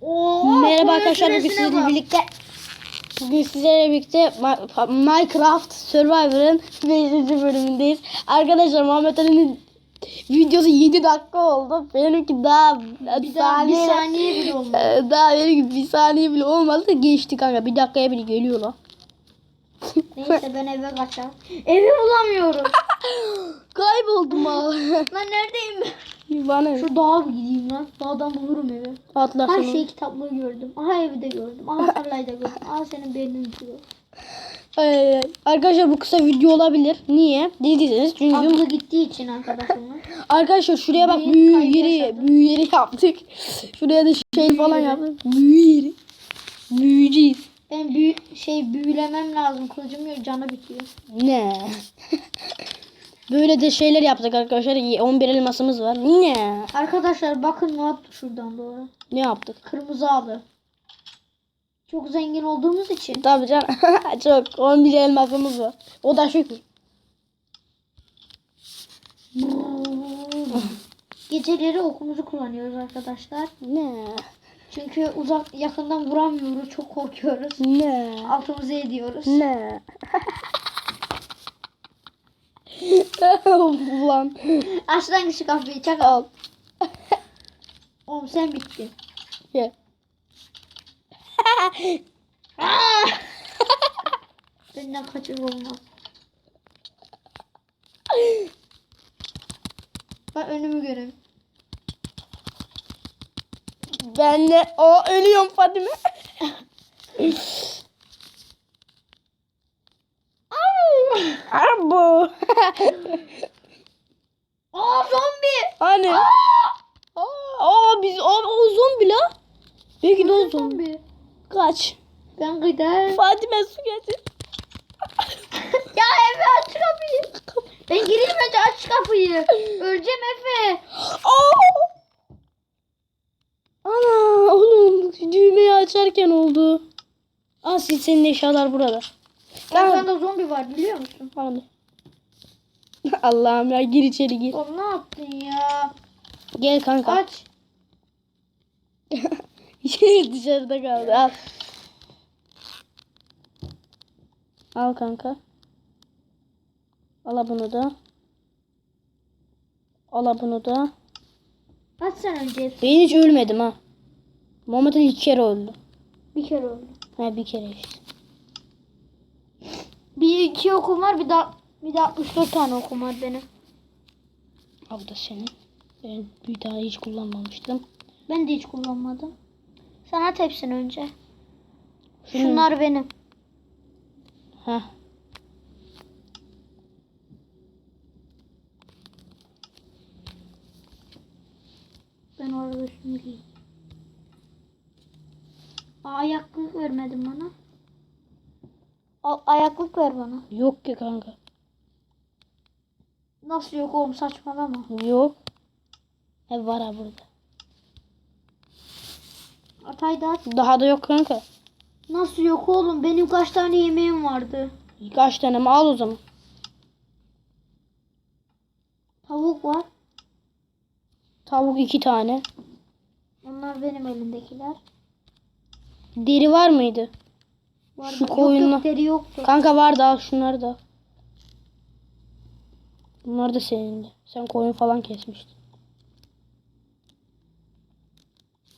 Oo, Merhaba arkadaşlar bugün sizlerle birlikte Bugün sizlerle birlikte Minecraft Survivor'ın 5. bölümündeyiz. Arkadaşlar Muhammed Ali'nin videosu 7 dakika oldu. Benimki daha Bir daha bir saniye bile olmadı. Ee, Daha benimki bir saniye bile olmadı. Geçti kanka. Bir dakikaya bile geliyor lan. Neyse ben eve kaçarım. Evi bulamıyorum. Kayboldum ha. lan neredeyim ben? Bana? Şu dağa bir gideyim lan. Dağdan bulurum evi. atla Her şunu. şey kitaplığı gördüm. Aha evi de gördüm. Aha tarlayı da gördüm. Aha senin. Ay, ay, ay. Arkadaşlar bu kısa video olabilir. Niye? Dediyseniz çünkü Aklı gittiği için arkadaşımla. Arkadaşlar şuraya bak Büyük büyü yeri, yaşadım. büyü yeri yaptık. Şuraya da şey falan yeri. yaptık. Büyü yeri. Büyücüyüz. Ben büyü şey büyülemem lazım. Kılıcım yok canı bitiyor. Ne? Böyle de şeyler yaptık arkadaşlar. 11 elmasımız var. Ne? Arkadaşlar bakın ne yaptı şuradan doğru. Ne yaptık? Kırmızı alı. Çok zengin olduğumuz için. Tabii canım. Çok. 11 elmasımız var. O da şükür. Geceleri okumuzu kullanıyoruz arkadaşlar. Ne? Çünkü uzak yakından vuramıyoruz. Çok korkuyoruz. Ne? Altımızı ediyoruz. Ne? Ulan. Aç lan şu kapıyı çakal. Al. Oğlum sen bittin. Ye. Benden kaçır olmaz. Ben önümü göreyim. Ben de o ölüyorum Fadime. Aa zombi. hani? Aa, biz o, o zombi la. Belki de o zombi. Zombi. Kaç. Ben giderim. Fatime su getir. ya Efe aç kapıyı. Ben gireyim önce aç kapıyı. Öleceğim Efe. Aa! Ana oğlum düğmeyi açarken oldu. Asil senin eşyalar burada. Tamam. Arkanda zombi var biliyor musun? Tamam. Allah'ım ya gir içeri gir. Oğlum ne yaptın ya? Gel kanka. Aç. Dışarıda kaldı. Al. Al kanka. Al bunu da. Al bunu da. Aç sen önce. Ben hiç ölmedim ha. Muhammed Ali iki kere öldü. Bir kere oldu. Ha bir kere işte. Bir iki okum var bir daha bir de 64 tane okum var benim. Al da senin. Ben bir daha hiç kullanmamıştım. Ben de hiç kullanmadım. Sen at hepsini önce. Şunu- Şunlar benim. Ha. Ben orada şunu giyeyim. Aa, ayaklık vermedin bana. Al ayaklık ver bana. Yok ki kanka. Nasıl yok oğlum saçmalama. Yok. He var ha burada. Atay da at. Daha da yok kanka. Nasıl yok oğlum benim kaç tane yemeğim vardı. Kaç tane mi al o zaman. Tavuk var. Tavuk iki tane. Onlar benim elimdekiler. Deri var mıydı? Var Şu yok, koyunla- yok deri yoktu. Kanka var da al şunları da. Bunlar da senin. Sen koyun falan kesmiştin.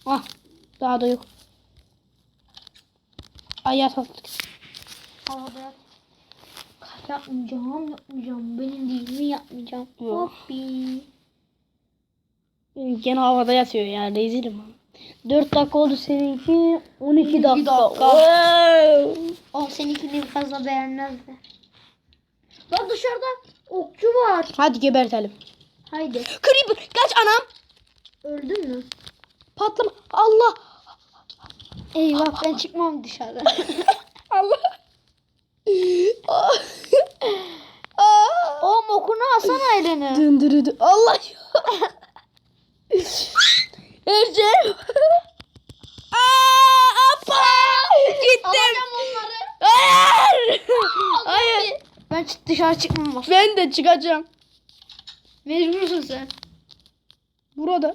Ah daha da yok. Ay yat attık. Havada yat. Yapmayacağım, yapmayacağım. Benim değil mi yapmayacağım. Hoppi. Gene havada yatıyor ya rezilim ama. 4 dakika oldu seninki 12 dakika. dakika. Wow. O seninkini fazla beğenmezdi. Bak dışarıda okçu var. Hadi gebertelim. Haydi. Creeper kaç anam. Öldün mü? Patlama. Allah. Eyvah ben çıkmam dışarı. Allah. Aa. Oğlum okunu alsana elini. Döndürüdü. Allah. Ercem. Aa, Ben dışarı çıkmam. Ben de çıkacağım. Mecbursun sen. Burada.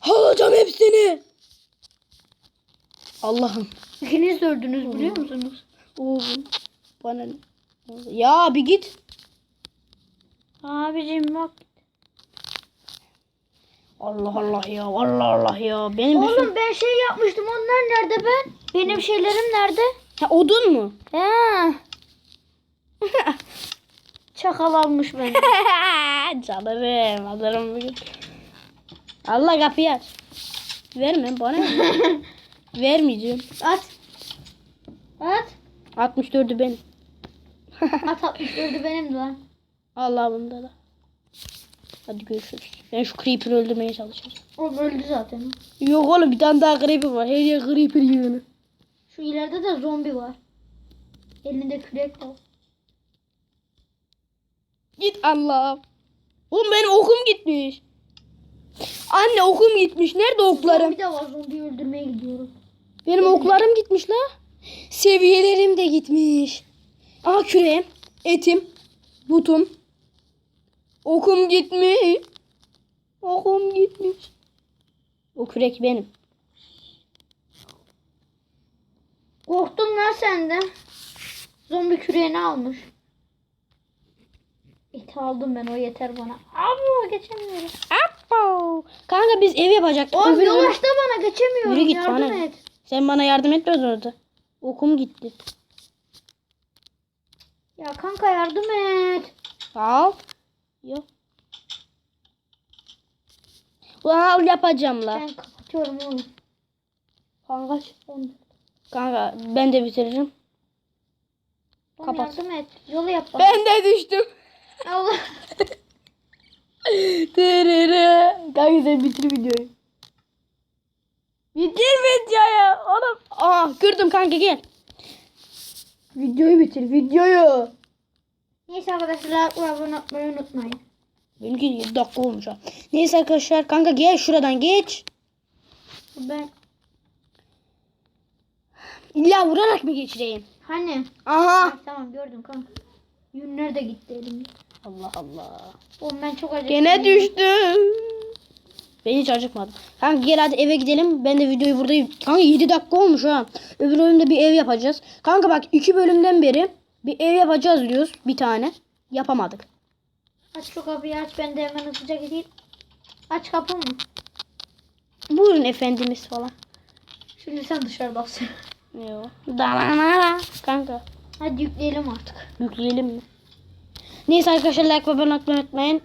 Alacağım hepsini. Allah'ım. İkiniz de öldünüz biliyor musunuz? Oğlum. Bana ne? Ya bir git. Abicim bak. Allah Allah ya. Allah Allah ya. Benim bir sürü- Oğlum ben şey yapmıştım. Onlar nerede ben? Benim şeylerim nerede? Ha, odun mu? He. Çakalanmış ben. Canlarım. Alırım bugün. Allah kapıyı aç. Verme bana. Vermeyeceğim. At. At. 64'ü benim. At 64'ü benim de lan. Allah bunda da. Hadi görüşürüz. Ben şu creeper'ı öldürmeye çalışacağım. Oğlum öldü zaten. Yok oğlum bir tane daha creeper var. Her yer creeper yığını. Şu ileride de zombi var. Elinde kürek var. Git Allah'ım. Oğlum benim okum gitmiş. Anne okum gitmiş. Nerede oklarım? Zombi de var. Zombiyi öldürmeye gidiyorum. Benim oklarım gitmiş la. Seviyelerim de gitmiş. Aha küreğim, etim, butum. Okum gitmiş. Okum gitmiş. O kürek benim. Korktun lan sen de. Zombi küreğini almış. Eti aldım ben o yeter bana. Abi geçemiyorum. Appo. Kanka biz ev yapacaktık. Oğlum yol açtı bana geçemiyorum. Yürü git Yardım bana. et. Sen bana yardım etmedin orada. Okum gitti. Ya kanka yardım et. Al. Yok. Al yapacağım la. Ben kapatıyorum oğlum. Kanka. Kanka ben de bitiririm. oğlum Kapat. yardım et. Yolu yap bana. Ben de düştüm. Allah. Tırırı. Kanka sen bitir videoyu. Bitir videoyu. Oğlum. Aa kırdım kanka gel. Videoyu bitir videoyu. Neyse arkadaşlar abone olmayı unutmayın. Benimki 7 dakika olmuş ha. Neyse arkadaşlar kanka gel şuradan geç. Ben İlla vurarak mı geçireyim? hani Aha. Ha, tamam gördüm kanka. Yünler de gitti elimde. Allah Allah. Oğlum ben çok acıktım. Gene düştüm. Ben hiç acıkmadım. Kanka gel hadi eve gidelim. Ben de videoyu burada... Kanka 7 dakika olmuş ha. Öbür bölümde bir ev yapacağız. Kanka bak iki bölümden beri bir ev yapacağız diyoruz. Bir tane. Yapamadık. Aç şu kapıyı aç ben de hemen hızlıca gideyim. Aç kapımı. Buyurun efendimiz falan. Şimdi sen dışarıdasın. Yok. Dalanara. Kanka Hadi yükleyelim artık. yükleyelim mi? Neyse arkadaşlar like ve abone olmayı unutmayın.